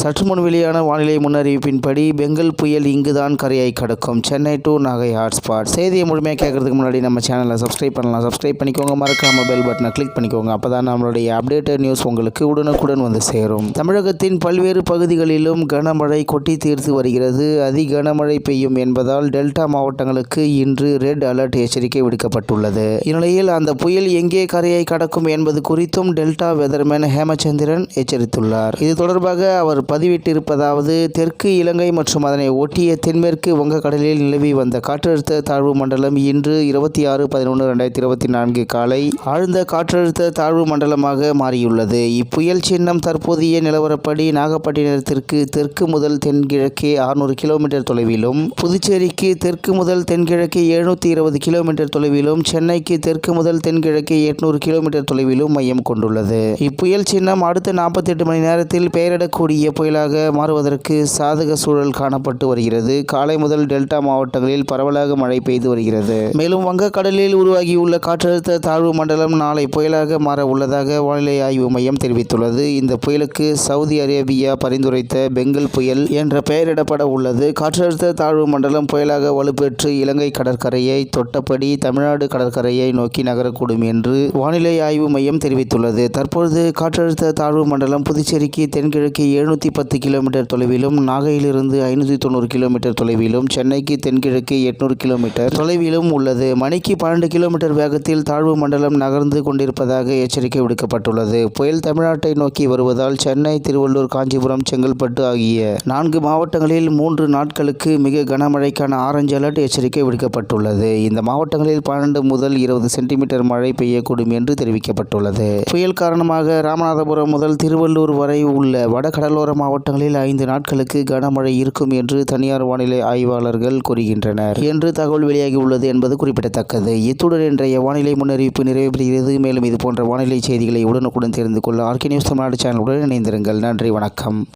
சற்று முன் வெளியான வானிலை முன்னறிவிப்பின்படி பெங்கல் புயல் இங்குதான் கரையை கடக்கும். சென்னை டு நாகை ஹாட்ஸ்பாட் செய்தியை முழுமையாக கேட்கறதுக்கு முன்னாடி நம்ம சேனலை சப்ஸ்கிரைப் பண்ணலாம். சப்ஸ்கிரைப் பண்ணிக்கோங்க. மறக்காம பெல் பட்டனை கிளிக் பண்ணிக்கோங்க. அப்போ தான் நம்மளுடைய அப்டேட்டட் நியூஸ் உங்களுக்கு உடனுக்குடன் வந்து சேரும். தமிழகத்தின் பல்வேறு பகுதிகளிலும் கனமழை கொட்டி தீர்த்து வருகிறது. அதி கனமழை பெய்யும் என்பதால் டெல்டா மாவட்டங்களுக்கு இன்று ரெட் அலர்ட் எச்சரிக்கை விடுக்கப்பட்டுள்ளது. இந்நிலையில் அந்த புயல் எங்கே கரையை கடக்கும் என்பது குறித்தும் டெல்டா வெதர்மேன் ஹேமச்சந்திரன் எச்சரித்துள்ளார். இது தொடர்பாக அவர் பதிவிட்டிருப்பதாவது தெற்கு இலங்கை மற்றும் அதனை ஒட்டிய தென்மேற்கு வங்கக்கடலில் நிலவி வந்த காற்றழுத்த தாழ்வு மண்டலம் இன்று இருபத்தி ஆறு பதினொன்று ரெண்டாயிரத்தி இருபத்தி நான்கு காலை ஆழ்ந்த காற்றழுத்த தாழ்வு மண்டலமாக மாறியுள்ளது. இப்புயல் சின்னம் தற்போதைய நிலவரப்படி நாகப்பட்டினத்திற்கு தெற்கு முதல் தென்கிழக்கே அறுநூறு கிலோமீட்டர் தொலைவிலும் புதுச்சேரிக்கு தெற்கு முதல் தென்கிழக்கே எழுநூற்றி இருபது கிலோமீட்டர் தொலைவிலும் சென்னைக்கு தெற்கு முதல் தென்கிழக்கே எட்நூறு கிலோமீட்டர் தொலைவிலும் மையம் கொண்டுள்ளது. இப்புயல் சின்னம் அடுத்த நாற்பத்தெட்டு மணி நேரத்தில் பெயரிடக்கூடிய புயலாக மாறுவதற்கு சாதக சூழல் காணப்பட்டு வருகிறது. காலை முதல் டெல்டா மாவட்டங்களில் பரவலாக மழை பெய்து வருகிறது. மேலும் வங்கக்கடலில் உருவாகியுள்ள காற்றழுத்த தாழ்வு மண்டலம் நாளை புயலாக மாற உள்ளதாக வானிலை ஆய்வு மையம் தெரிவித்துள்ளது. இந்த புயலுக்கு சவுதி அரேபியா பரிந்துரைத்த பெங்கல் புயல் என்ற பெயரிடப்பட உள்ளது. காற்றழுத்த தாழ்வு மண்டலம் புயலாக வலுப்பெற்று இலங்கை கடற்கரையை தொட்டபடி தமிழ்நாடு கடற்கரையை நோக்கி நகரக்கூடும் என்று வானிலை ஆய்வு மையம் தெரிவித்துள்ளது. தற்பொழுது காற்றழுத்த தாழ்வு மண்டலம் புதுச்சேரிக்கு தென்கிழக்கு எழுநூற்றி பத்து கிலோமீட்டர் தொலைவிலும் நாகையிலிருந்து ஐநூற்றி தொண்ணூறு கிலோமீட்டர் தொலைவிலும் சென்னைக்கு தென்கிழக்கு எட்நூறு கிலோமீட்டர் தொலைவிலும் உள்ளது. மணிக்கு பன்னெண்டு கிலோமீட்டர் வேகத்தில் தாழ்வு மண்டலம் நகர்ந்து கொண்டிருப்பதாக எச்சரிக்கை விடுக்கப்பட்டுள்ளது. புயல் தமிழ்நாட்டை நோக்கி வருவதால் சென்னை திருவள்ளூர் காஞ்சிபுரம் செங்கல்பட்டு ஆகிய நான்கு மாவட்டங்களில் மூன்று நாட்களுக்கு மிக கனமழைக்கான ஆரஞ்சு அலர்ட் எச்சரிக்கை விடுக்கப்பட்டுள்ளது. இந்த மாவட்டங்களில் பன்னெண்டு முதல் இருபது சென்டிமீட்டர் மழை பெய்யக்கூடும் என்று தெரிவிக்கப்பட்டுள்ளது. புயல் காரணமாக ராமநாதபுரம் முதல் திருவள்ளூர் வரை உள்ள வடகடலோர மாவட்டங்களில் ஐந்து நாட்களுக்கு கனமழை இருக்கும் என்று தனியார் வானிலை ஆய்வாளர்கள் கூறுகின்றனர். என்று தகவல் வெளியாகியுள்ளது என்பது குறிப்பிடத்தக்கது. இத்துடன் இன்றைய வானிலை முன்னறிவிப்பு நிறைவு பெறுகிறது மேலும் இது போன்ற வானிலை செய்திகளை உடனுக்குடன் தெரிந்து கொள்ள ஆர்கே நியூஸ் தமிழ்நாடு சேனலுடன் இணைந்திருங்கள். நன்றி வணக்கம்.